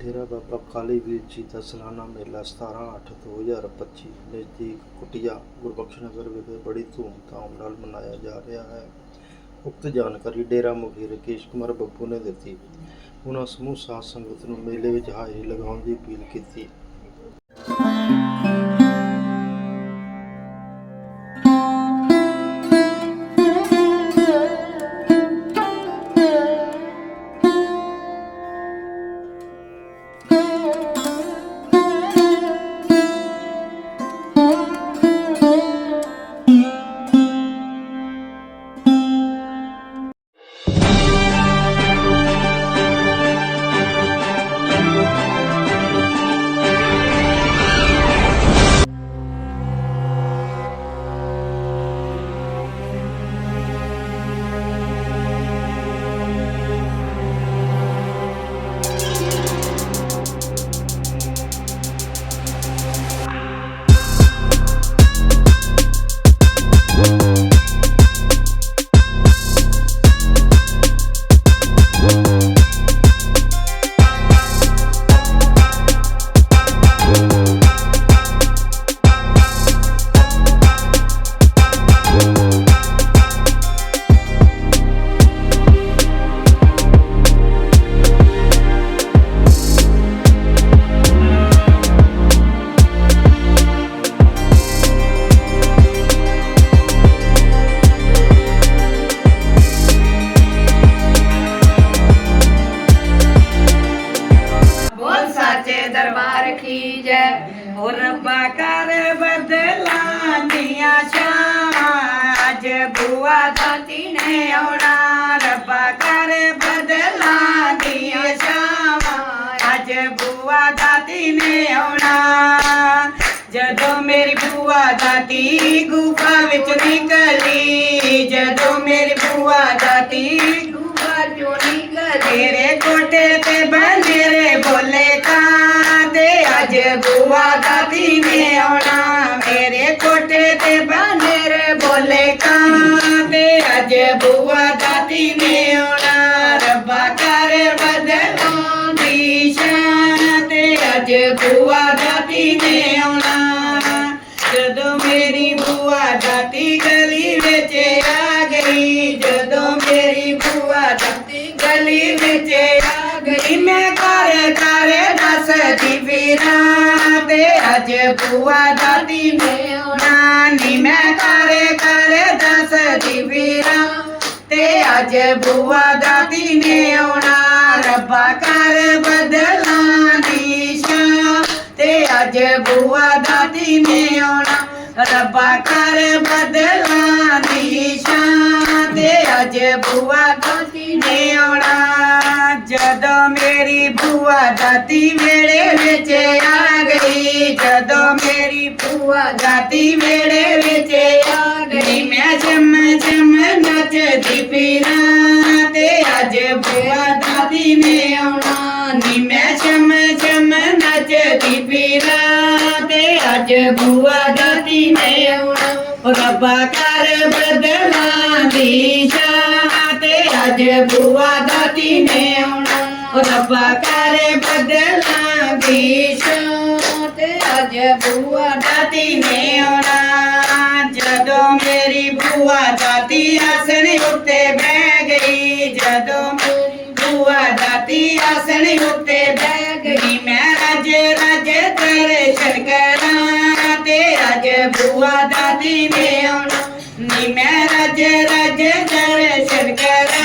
ਡੇਰਾ ਬਾਬਾ ਕਾਲੀ ਵੀਰ ਜੀ ਦਾ ਸਾਲਾਨਾ ਮੇਲਾ 17/8/2025 ਨਜ਼ਦੀਕ ਕੁਟਿਆ ਗੁਰਬਖਸ਼ ਨਗਰ ਵਿਖੇ ਬੜੀ ਧੂਮਧਾਮ ਨਾਲ ਮਨਾਇਆ ਜਾ ਰਿਹਾ ਹੈ। ਉਕਤ ਜਾਣਕਾਰੀ ਡੇਰਾ ਮੁਖੀ ਰਕੇਸ਼ ਕੁਮਾਰ ਬੱਬੂ ਨੇ ਦਿੱਤੀ। ਉਹਨਾਂ ਸਮੂਹ ਸਾਧ ਸੰਗਤ ਨੂੰ ਮੇਲੇ ਵਿੱਚ ਹਾਜ਼ਰੀ ਲਗਾਉਣ ਦੀ ਅਪੀਲ ਕੀਤੀ। ਸ਼ਾਮਾਂ ਅੱਜ ਬੁਆ ਦਾਤੀ ਨੇ ਆਉਣਾ, ਰੱਬਾ ਕਰ ਬਦਲਾਂ ਦੀਆਂ ਸ਼ਾਮਾਂ ਅੱਜ ਬੁਆ ਦਾਤੀ ਨੇ ਆਉਣਾ। ਜਦੋਂ ਮੇਰੀ ਬੁਆ ਦਾਤੀ ਗੁਫਾ ਵਿੱਚ ਨਿਕਲੀ, ਜਦੋਂ ਮੇਰੀ ਬੁਆ ਦਾਤੀ ਗੁਫਾ ਚੋਂ ਨਿਕਲੀ, ਤੇਰੇ ਕੋਟੇ ਤੇ ਬਨੇਰੇ ਬੋਲੇ ਕਾਂ ਤੇ ਅੱਜ ਬੁਆ ਦਾਦੀ ਨੇ ਆਉਣਾ। ਅੱਜ ਬੁਆ ਦਾਦੀ ਨੇ ਆਉਣਾ ਰੱਬਾ ਕਰ ਬਦਲਾਂ ਦੀ ਸ਼ਾਨ ਤੇ ਅੱਜ ਬੁਆ ਦਾਦੀ ਨੇ ਆਉਣਾ ਜਦੋਂ ਮੇਰੀ ਬੁਆ ਦਾਦੀ ਗਲੀ ਵਿੱਚ ਆ ਗਈ, ਜਦੋਂ ਮੇਰੀ ਬੁਆ ਦਾਦੀ ਗਲੀ ਵਿੱਚ ਆ ਗਈ, ਮੈਂ ਘਰ ਘਰ ਦੱਸਦੀ ਫਿਰਾਂ ਤੇ ਅੱਜ ਬੁਆ ਦਾਦੀ ਨੇ ਆਉਣਾ ਨੀ, ਮੈਂ ਘਰ ਘਰ ਦੱਸਦੀ ਫਿਰਾਂ ਤੇ ਅੱਜ ਬੁਆ ਦਾਦੀ ਨੇ ਆਉਣਾ ਰੱਬਾ ਕਰ ਬਦਲਾਂ ਦੀ ਸ਼ਾਨ ਤੇ ਅੱਜ ਬੁਆ ਦਾਦੀ ਨੇ ਆਉਣਾ ਰੱਬਾ ਕਰ ਬਦਲਾਂ ਦੀ ਸ਼ਾਨ ਤੇ ਅੱਜ ਬੁਆ ਦਾਦੀ ਨੇ ਆਉਣਾ ਜਦੋਂ ਮੇਰੀ ਬੁਆ ਦਾਦੀ ਵੇੜੇ ਵਿੱਚ ਆ ਗਈ, ਜਦੋਂ ਮੇਰੀ ਬੁਆ ਦਾਦੀ ਵੇੜੇ ਵਿੱਚ ਆ ਗਈ, ਮੈਂ ਜਮ ਜਮ ਨੱਚਦੀ ਫਿਰਾਂ ਤੇ ਅੱਜ ਬੁਆ ਦਾਦੀ ਨੇ ਆਉਣਾ ਨੀ। ਮੈਂ ਜਮ ਜਮ ਨੱਚਦੀ ਫਿਰਾਂ ਤੇ ਅੱਜ ਬੁਆ ਦਾਦੀ ਨੇ ਆਉਣਾ। ਓ ਰੱਬਾ ਕਰ ਬਦਲਾਂ ਦੀ ਸ਼ਾਨ ਤੇ ਅੱਜ ਬੁਆ ਦਾਦੀ ਨੇ ਆਉਣਾ। ਓ ਰੱਬਾ ਕਰ ਬਦਲਾਂ ਦੀ ਸ਼ਾਨ ਤੇ ਅੱਜ ਬੁਆ ਦਾਦੀ ਨੇ ਆਉਣਾ। ਜਦੋਂ ਮੇਰੀ ਬੁਆ ਦਾਦੀ ਆਸਣ ਉੱਤੇ ਬਹਿ ਗਈ, ਜਦੋਂ ਮੇਰੀ ਬੁਆ ਦਾਦੀ ਆਸਣ ਉੱਤੇ ਬਹਿ ਗਈ, ਮੈਂ ਰੱਜ ਰੱਜ ਦਰਸ਼ਨ ਕਰਾਂ ਤੇ ਅੱਜ ਬੁਆ ਦਾਦੀ ਨੇ ਆਉਣਾ। ਨੀ ਮੈਂ ਰੱਜ ਰੱਜ ਦਰਸ਼ਨ ਕਰਾਂ।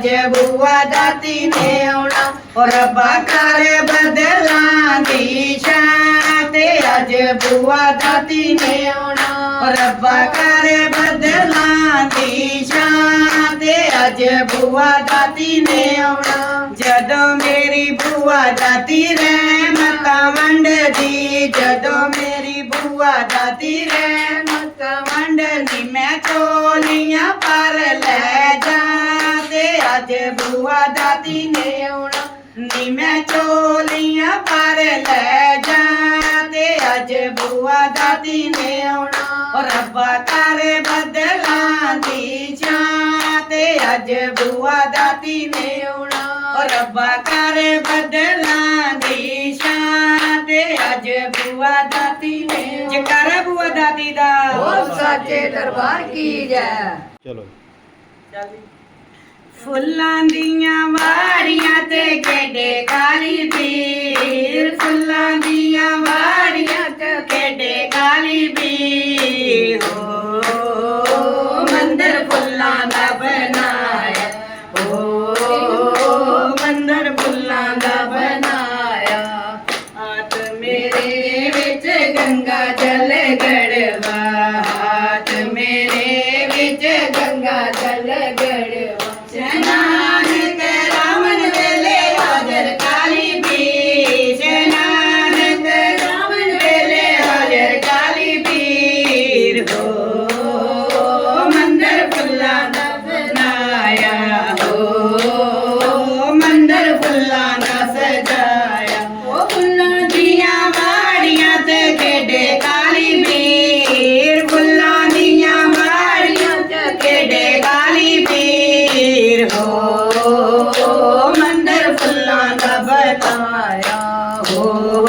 ਤੇ ਅੱਜ ਬੁਆ ਦਾਦੀ ਨੇ ਆਉਣਾ ਓ ਰੱਬਾ ਕਰ ਬਦਲਾਂ ਦੀ ਸ਼ਾਨ ਤੇ ਅੱਜ ਬੁਆ ਦਾਦੀ ਨੇ ਆਉਣਾ ਓ ਰੱਬਾ ਕਰ ਬਦਲਾਂ ਦੀ ਸ਼ਾਨ ਤੇ ਅੱਜ ਬੁਆ ਦਾਦੀ ਨੇ ਆਉਣਾ ਜਦੋਂ ਮੇਰੀ ਬੁਆ ਦਾਦੀ ਰਹਿਮਤਾਂ ਵੰਡਦੀ ਜਦੋਂ ਮੇਰੀ ਬੁਆ ਦਾਦੀ ਰਹਿਮਤਾਂ ਵੰਡਦੀ ਮੈਂ ਚੋਲੀਆਂ ਪਰ ਲੈ ਜਾ ਤੇ ਅੱਜ ਬੁਆ ਦਾਦੀ ਨੇ ਆਉਣਾ। ਨੀ ਮੈਂ ਚੋਲੀਆਂ ਪਰ ਲੈ ਜਾ ਤੇ ਅੱਜ ਬੁਆ ਦਾਦੀ ਨੇ ਆਉਣਾ। ਓ ਰੱਬਾ ਕਰ ਬਦਲਾਂ ਦੀ ਜਾਂ ਤੇ ਅੱਜ ਬੁਆ ਦਾਦੀ ਨੇ ਆਉਣਾ। ਓ ਓ ਰੱਬਾ ਕਰ ਬਦਲਾਂ ਦੀ ਸ਼ਾਨ ਤੇ ਅੱਜ ਬੁਆ ਦਾਤੀ ਨੇ ਜਕਾਰਾ ਬੁਆ ਦਾਤੀ ਦਾ। ਬੋਲ ਸਾਚੇ ਦਰਬਾਰ ਕੀ ਜੈ। ਚਲੋ ਫੁੱਲਾਂ ਦੀਆਂ ਵਾੜੀਆਂ ਤੇ ਖੇਡੇ ਕਾਲੀ ਬੀਰ ਫੁੱਲਾਂ ਦੀਆਂ ਵਾੜੀਆਂ ਤੇ ਖੇਡੇ ਕਾਲੀ ਵੀਰ। ਹੋ ਮੰਦਰ ਫੁੱਲਾਂ ਦਾ ਬਣਾਇਆ। ਹੋ ਮੰਦਰ ਫੁੱਲਾਂ ਦਾ ਬਣਾਇਆ। ਆਤ ਮੇਰੇ ਵਿੱਚ ਗੰਗਾ ਹੋ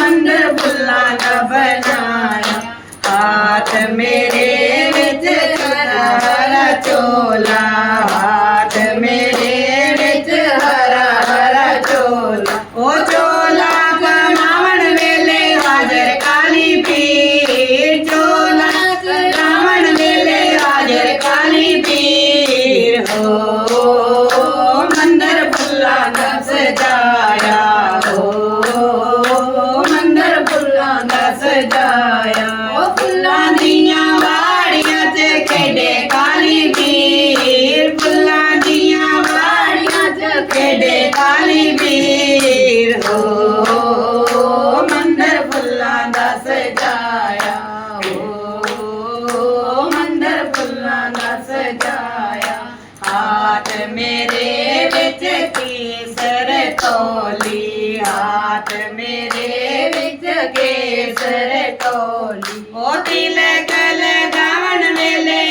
ਮੰਦਰ ਫੁੱਲਾਂ ਦਾ ਬਣਾਇਆ ਹਾਥ ਮੇਰੇ ਵਿੱਚ ਹਰਾ ਚੋਲਾ। ਹਾਥ ਮੇਰੇ ਵਿੱਚ ਹਰਾ ਹਰਾ ਚੋਲਾ। ਉਹ ਚੋਲਾ ਕਮਾਵਣ ਵੇਲੇ ਹਾਜ਼ਰ ਕਾਲੀ ਪੀਰ। ਚੋਲਾ ਕਮਾਵਣ ਵੇਲੇ ਹਾਜ਼ਰ ਕਾਲੀ ਪੀਰ। ਹੋ ਕਾਲੀ ਵੀਰ ਹੋ। ਮੰਦਰ ਫੁੱਲਾਂ ਦਾ ਸਜਾਇਆ ਹੋ। ਮੰਦਰ ਫੁੱਲਾਂ ਦਾ ਸਜਾਇਆ। ਹਾਥ ਮੇਰੇ ਵਿੱਚ ਕੇਸਰ ਤੋਲੀ। ਹਾਥ ਮੇਰੇ ਵਿੱਚ ਕੇਸਰ ਤੋਲੀ। ਉਹ ਤਿਲਕ ਲਗਾਵਣ ਵੇਲੇ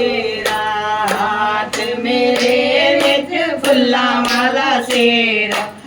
ਵਾਲਾ ਸੇਰਾ ਮੇਰੇ ਵਿੱਚ ਫੁੱਲਾਂ ਵਾਲਾ ਸੇਰਾ ਸੇਰਾ।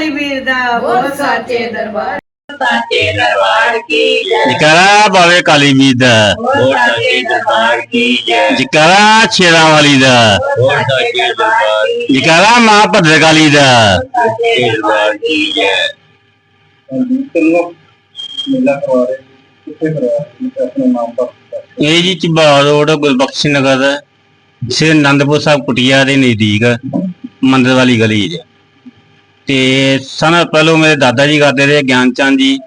ਕਾਲੀ ਵੀਰ ਦਾ ਬੋਲ ਸਾਚੇ ਦਰਬਾਰ। ਸਾਚੇ ਦਰਬਾਰ ਕੀ ਜੈ। ਜਕਰਾ ਬਾਵੇ ਕਾਲੀ ਮੀਤ ਦਾ ਬੋਲ ਸਾਚੇ ਦਰਬਾਰ ਕੀ ਜੈ। ਜਕਰਾ ਛੇਰਾਂ ਵਾਲੀ ਦਾ। ਬੋਲ ਸਾਚੇ ਦਰਬਾਰ ਕੀ ਜਕਰਾ ਮਾਂ ਭੱਦਰ ਕਾਲੀ ਦਾ। ਸਾਚੇ ਦਰਬਾਰ ਕੀ ਜੈ। ਇਹ ਜੀ ਰੋਡ ਗੁਰਬਖਸ਼ ਨਗਰ ਸ੍ਰੀ ਅਨੰਦਪੁਰ ਸਾਹਿਬ ਕੁਟਿਆ ਦੇ ਨਜ਼ਦੀਕ ਮੰਦਰ ਵਾਲੀ ਗਲੀ ਤੇ ਸਨ ਪਹਿਲੋਂ ਮੇਰੇ ਦਾਦਾ ਜੀ ਕਰਦੇ ਰਹੇ ਗਿਆਨ ਚੰਦ ਜੀ।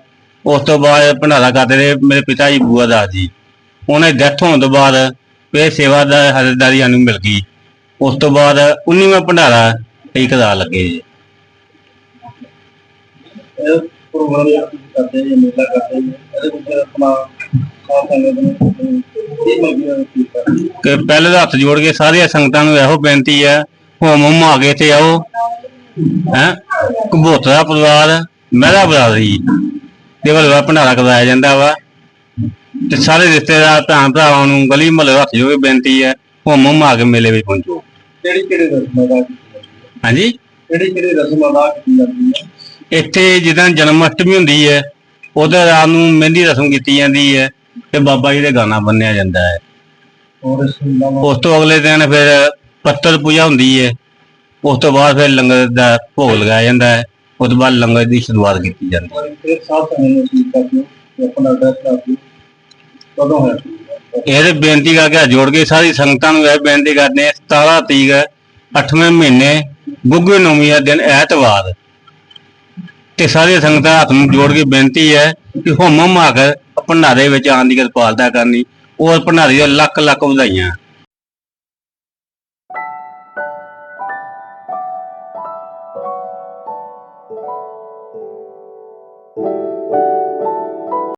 ਉਸ ਤੋਂ ਬਾਅਦ ਭੰਡਾਰਾ ਕਰਦੇ ਰਹੇ ਮੇਰੇ ਪਿਤਾ ਜੀ ਬੂਆ ਦਾਸ ਜੀ। ਉਹਨਾਂ ਦੀ ਡੈਥ ਹੋਣ ਤੋਂ ਬਾਅਦ ਇਹ ਸੇਵਾ ਦਾ ਹਜ਼ਰਦਾਰੀ ਸਾਨੂੰ ਮਿਲ ਗਈ। ਉਸ ਤੋਂ ਬਾਅਦ 19ਵਾਂ ਭੰਡਾਰਾ ਇਹ ਕਰਾ ਲੱਗੇ ਜੀ। ਪ੍ਰੋਗਰਾਮ ਜਿਹੜਾ ਤੁਸੀਂ ਕਰਦੇ ਜੀ ਮੇਲਾ ਕਰਦੇ ਜੀ ਇਹਦੇ ਵਿੱਚ ਆਪਣਾ ਸਾਥ ਸੰਗਤ ਨੂੰ ਇਹ ਮੰਗੀਆਂ ਕੀ ਪਹਿਲੇ ਹੱਥ ਜੋੜ ਕੇ ਸਾਰੀਆਂ ਸੰਗਤਾਂ ਨੂੰ ਇਹੋ ਬੇਨਤੀ ਹੈ ਹੋਮ ਹੁਮ ਆ ਕੇ ਤੇ ਆਓ। ਹੈ? ਕਬੂਤਰਾ ਪਰਿਵਾਰ ਮਹਿਰਾ ਬਰਾਦਰੀ। ਦੇ ਵੱਲੋਂ ਭੰਡਾਰਾ ਕਰਵਾਇਆ ਜਾਂਦਾ ਵਾ। ਤੇ ਸਾਰੇ ਰਿਸ਼ਤੇਦਾਰ ਭੈਣ ਭਰਾਵਾਂ ਨੂੰ ਗਲੀ ਮਹੱਲੇ ਹੱਥ ਕੇ ਬੇਨਤੀ ਹੈ ਹੋਮ ਹੁਮ ਆ ਕੇ ਮੇਲੇ ਵਿੱਚ ਪਹੁੰਚੋ। ਕਿਹੜੀ ਕਿਹੜੀ ਰਸਮਾਂ ਦਾ ਹਾਂਜੀ? ਕਿਹੜੀ ਕਿਹੜੀ ਰਸਮਾਂ ਦਾ ਕੀਤੀ ਜਾਂਦੀ ਹੈ ਇੱਥੇ ਜਿੱਦਾਂ ਜਨਮ ਅਸ਼ਟਮੀ ਹੁੰਦੀ ਹੈ ਉਹਦੇ ਰਾਤ ਨੂੰ ਮਹਿੰਦੀ ਰਸਮ ਕੀਤੀ ਜਾਂਦੀ ਹੈ ਤੇ ਬਾਬਾ ਜੀ ਦੇ ਗਾਣਾ ਬੰਨਿਆ ਜਾਂਦਾ ਹੈ। ਉਸ ਤੋਂ ਅਗਲੇ ਦਿਨ ਫਿਰ ਪੱਤਰ ਪੂਜਾ ਹੁੰਦੀ ਹੈ। ਉਸ ਤੋਂ ਬਾਅਦ ਫਿਰ ਲੰਗਰ ਦਾ ਭੋਗ ਲਗਾਇਆ ਜਾਂਦਾ ਹੈ। ਉਸ ਤੋਂ ਬਾਅਦ ਲੰਗਰ ਦੀ ਸ਼ੁਰੂਆਤ ਕੀਤੀ ਜਾਂਦੀ ਹੈ। ਫਿਰ ਸਾਥ ਸੰਗਤ ਨੂੰ ਕੀ ਕਰਦੇ ਹੋ? ਤੇ ਆਪਣਾ ਐਡਰੈਸ ਦੱਸ ਦਿਓ। ਕਦੋਂ ਹੈ ਇਹਦੇ ਬੇਨਤੀ ਕਰਕੇ ਹੱਥ ਜੋੜ ਕੇ ਸਾਰੀ ਸੰਗਤਾਂ ਨੂੰ ਇਹ ਬੇਨਤੀ ਕਰਦੇ ਹਾਂ 17 ਤਰੀਕ 8ਵੇਂ ਮਹੀਨੇ ਗੁੱਗੇ ਨੌਮੀ ਦਾ ਦਿਨ ਐਤਵਾਰ। ਤੇ ਸਾਰੀਆਂ ਸੰਗਤਾਂ ਹੱਥ ਨੂੰ ਜੋੜ ਕੇ ਬੇਨਤੀ ਹੈ ਕਿ ਹੋਮ ਹਮ ਆ ਕੇ ਭੰਡਾਰੇ ਵਿੱਚ ਆਉਣ ਦੀ ਕਿਰਪਾਲਤਾ ਕਰਨੀ। ਔਰ ਭੰਡਾਰੇ ਦੀਆਂ ਲੱਖ ਲੱਖ ਵਧਾਈਆਂ।